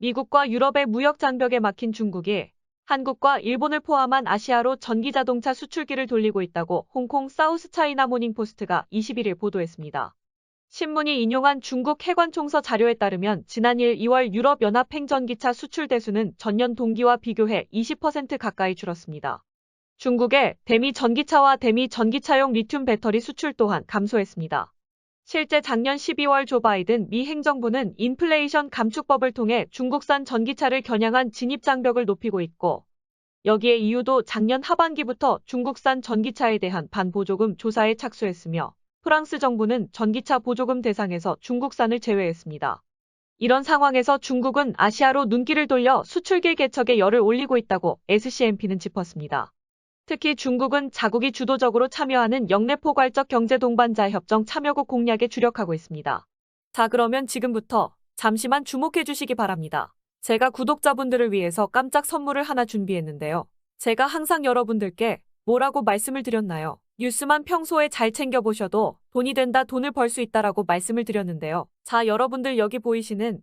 미국과 유럽의 무역 장벽에 막힌 중국이 한국과 일본을 포함한 아시아로 전기 자동차 수출기를 돌리고 있다고 홍콩 사우스 차이나 모닝포스트가 21일 보도했습니다. 신문이 인용한 중국 해관총서 자료에 따르면 지난해 2월 유럽연합 행전기차 수출 대수는 전년 동기와 비교해 20% 가까이 줄었습니다. 중국의 대미 전기차와 대미 전기차용 리튬 배터리 수출 또한 감소했습니다. 실제 작년 12월 조 바이든 미 행정부는 인플레이션 감축법을 통해 중국산 전기차를 겨냥한 진입 장벽을 높이고 있고 여기에 이유도 작년 하반기부터 중국산 전기차에 대한 반보조금 조사에 착수했으며 프랑스 정부는 전기차 보조금 대상에서 중국산을 제외했습니다. 이런 상황에서 중국은 아시아로 눈길을 돌려 수출길 개척에 열을 올리고 있다고 SCMP는 짚었습니다. 특히 중국은 자국이 주도적으로 참여하는 영내 포괄적 경제 동반자 협정 참여국 공략에 주력하고 있습니다. 자, 그러면 지금부터 잠시만 주목해 주시기 바랍니다. 제가 구독자분들을 위해서 깜짝 선물을 하나 준비했는데요. 제가 항상 여러분들께 뭐라고 말씀을 드렸나요? 뉴스만 평소에 잘 챙겨보셔도 돈이 된다, 돈을 벌 수 있다라고 말씀을 드렸는데요. 자, 여러분들 여기 보이시는